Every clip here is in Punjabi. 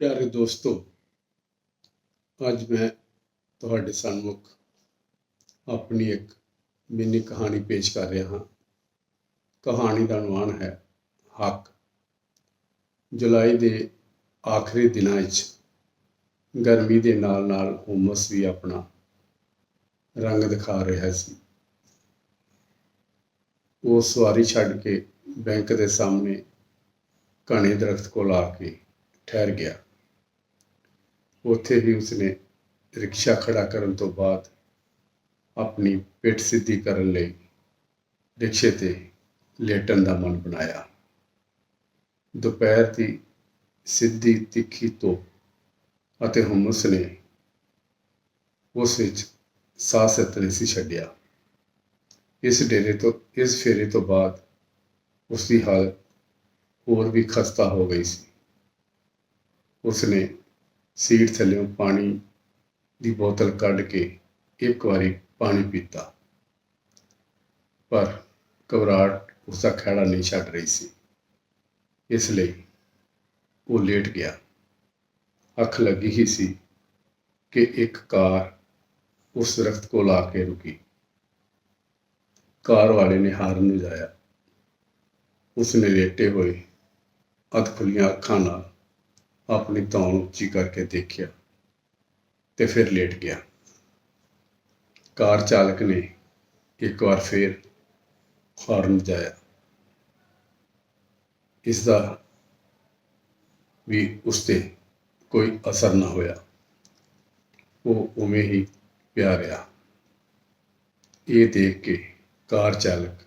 ਪਿਆਰੇ ਦੋਸਤੋ, ਅੱਜ ਮੈਂ ਤੁਹਾਡੇ ਸਾਹਮਣੇ ਆਪਣੀ ਇੱਕ ਮਿੰਨੀ ਕਹਾਣੀ ਪੇਸ਼ ਕਰ ਰਿਹਾ ਹਾਂ। ਕਹਾਣੀ ਦਾ ਅਨੁਮਾਨ ਹੈ ਹੱਕ। ਜੁਲਾਈ ਦੇ ਆਖਰੀ ਦਿਨਾਂ ਵਿੱਚ ਗਰਮੀ ਦੇ ਨਾਲ ਨਾਲ ਹੁਮਸ ਵੀ ਆਪਣਾ ਰੰਗ ਦਿਖਾ ਰਿਹਾ ਸੀ। ਉਹ ਸਵਾਰੀ ਛੱਡ ਕੇ ਬੈਂਕ ਦੇ ਸਾਹਮਣੇ ਘਣੇ ਦਰਖਤ ਕੋਲ ਆ ਕੇ ਠਹਿਰ ਗਿਆ। ਉੱਥੇ ਹੀ ਉਸਨੇ ਰਿਕਸ਼ਾ ਖੜਾ ਕਰਨ ਤੋਂ ਬਾਅਦ ਆਪਣੀ ਪਿੱਠ ਸਿੱਧੀ ਕਰਨ ਲਈ ਰਿਕਸ਼ੇ ਤੇ ਲੇਟਣ ਦਾ ਮਨ ਬਣਾਇਆ। ਦੁਪਹਿਰ ਦੀ ਸਿੱਧੀ ਤਿੱਖੀ ਧੁੱਪ ਅਤੇ ਹੁਮਸ ਨੇ ਉਸ ਵਿੱਚ ਸਾਹ ਸੱਤ ਨਹੀਂ ਸੀ ਛੱਡਿਆ। ਇਸ ਡੇਰੇ ਤੋਂ, ਇਸ ਫੇਰੇ ਤੋਂ ਬਾਅਦ ਉਸ ਦੀ ਹਾਲਤ ਹੋਰ ਵੀ ਖਸਤਾ ਹੋ ਗਈ ਸੀ। ਉਸਨੇ ਸੀਟ ਥੱਲੇੋਂ ਪਾਣੀ ਦੀ ਬੋਤਲ ਕੱਢ ਕੇ ਇੱਕ ਵਾਰੀ ਪਾਣੀ ਪੀਤਾ। ਪਰ ਘਬਰਾਹਟ ਉਸਦਾ ਖਹਿੜਾ ਨਹੀਂ ਛੱਡ ਰਹੀ ਸੀ। ਇਸ ਲਈ ਉਹ ਲੇਟ ਗਿਆ। ਅੱਖ ਲੱਗੀ ਹੀ ਸੀ ਕਿ ਇੱਕ ਕਾਰ ਉਸ ਦਰਖਤ ਕੋਲ ਆ ਕੇ ਰੁਕੀ। ਕਾਰ ਵਾਲੇ ਨੇ ਹਾਰਨ ਵਜਾਇਆ ਉਸਨੇ ਲੇਟੇ ਹੋਏ ਅੱਧ ਖੁੱਲੀਆਂ ਅੱਖਾਂ ਨਾਲ ਆਪਣੀ ਧੌਣ ਉੱਚੀ ਕਰਕੇ ਦੇਖਿਆ ਤੇ ਫਿਰ ਲੇਟ ਗਿਆ। ਕਾਰ ਚਾਲਕ ਨੇ ਇੱਕ ਵਾਰ ਫੇਰ ਹਾਰਨ ਵਜਾਇਆ। ਇਸ ਦਾ ਵੀ ਉਸ ਤੇ ਕੋਈ ਅਸਰ ਨਾ ਹੋਇਆ। ਉਹ ਉਵੇਂ ਹੀ ਪਿਆ ਰਿਹਾ। ਇਹ ਦੇਖ ਕੇ ਕਾਰ ਚਾਲਕ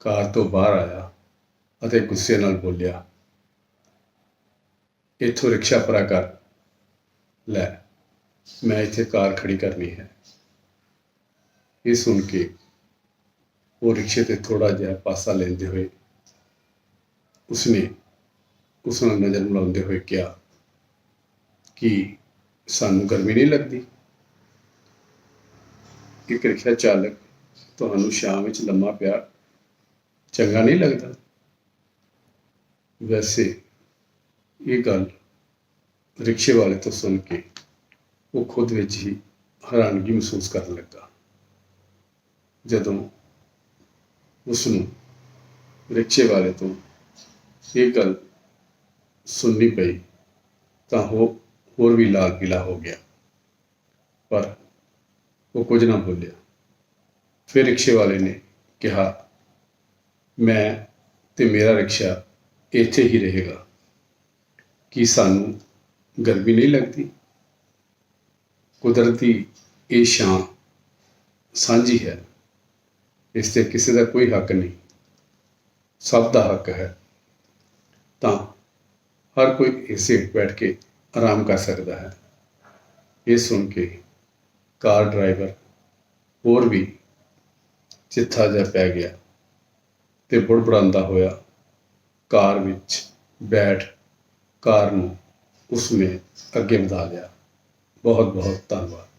ਕਾਰ ਤੋਂ ਬਾਹਰ ਆਇਆ ਅਤੇ ਗੁੱਸੇ ਨਾਲ ਬੋਲਿਆ ਇੱਥੋਂ ਰਿਕਸ਼ਾ ਪਰਾ ਕਰ। ਲੈ, ਮੈਂ ਇੱਥੇ ਕਾਰ ਖੜੀ ਕਰਨੀ ਹੈ। ਇਹ ਸੁਣ ਕੇ ਉਹ ਰਿਕਸ਼ੇ ਤੇ ਥੋੜਾ ਜਿਹਾ ਪਾਸਾ ਲੈਂਦੇ ਹੋਏ ਉਸਨੇ ਉਸ ਨਾਲ ਨਜ਼ਰ ਮਿਲਾਉਂਦੇ ਹੋਏ ਕਿਹਾ ਕਿ ਸਾਨੂੰ ਗਰਮੀ ਨਹੀਂ ਲੱਗਦੀ। ਇੱਕ ਰਿਕਸ਼ਾ ਚਾਲਕ ਤੁਹਾਨੂੰ ਸ਼ਾਮ ਵਿੱਚ ਲੰਮਾ ਪਿਆ ਚੰਗਾ ਨਹੀਂ ਲੱਗਦਾ। ਵੈਸੇ ਇਹ ਗੱਲ ਰਿਕਸ਼ੇ ਵਾਲੇ ਤੋਂ ਸੁਣ ਕੇ ਉਹ ਖੁਦ ਵਿੱਚ ਹੀ ਹੈਰਾਨਗੀ ਮਹਿਸੂਸ ਕਰਨ ਲੱਗਾ। ਜਦੋਂ ਉਸ ਨੂੰ ਰਿਕਸ਼ੇ ਵਾਲੇ ਤੋਂ ਇਹ ਗੱਲ ਸੁਣਨੀ ਪਈ ਤਾਂ ਉਹ ਹੋਰ ਵੀ ਲਾਲ ਪੀਲਾ ਹੋ ਗਿਆ। ਪਰ ਉਹ ਕੁਝ ਨਾ ਬੋਲਿਆ। ਫਿਰ ਰਿਕਸ਼ੇ ਵਾਲੇ ਨੇ ਕਿਹਾ, ਮੈਂ ਤੇ ਮੇਰਾ ਰਿਕਸ਼ਾ ਇੱਥੇ ਹੀ ਰਹੇਗਾ। ਕਿ ਸਾਨੂੰ ਗਰਮੀ ਨਹੀਂ ਲੱਗਦੀ। ਕੁਦਰਤੀ ਇਹ ਸ਼ਾਂ ਸਾਂਝੀ ਹੈ। ਇਸ ਤੇ ਕਿਸੇ ਦਾ ਕੋਈ ਹੱਕ ਨਹੀਂ। ਸਭ ਦਾ ਹੱਕ ਹੈ। ਤਾਂ ਹਰ ਕੋਈ ਇਸੇ ਬੈਠ ਕੇ ਆਰਾਮ ਕਰ ਸਕਦਾ ਹੈ। ਇਹ ਸੁਣ ਕੇ ਕਾਰ ਡਰਾਈਵਰ ਹੋਰ ਵੀ ਚਿੱਥਾ ਜਿਹਾ ਪੈ ਗਿਆ ਤੇ ਬੁੜਬੜਾਉਂਦਾ ਹੋਇਆ ਕਾਰ ਵਿੱਚ ਬੈਠ ਕਾਰ ਨੂੰ ਉਸਨੇ ਅੱਗੇ ਵਧਾ ਲਿਆ। ਬਹੁਤ ਬਹੁਤ ਧੰਨਵਾਦ।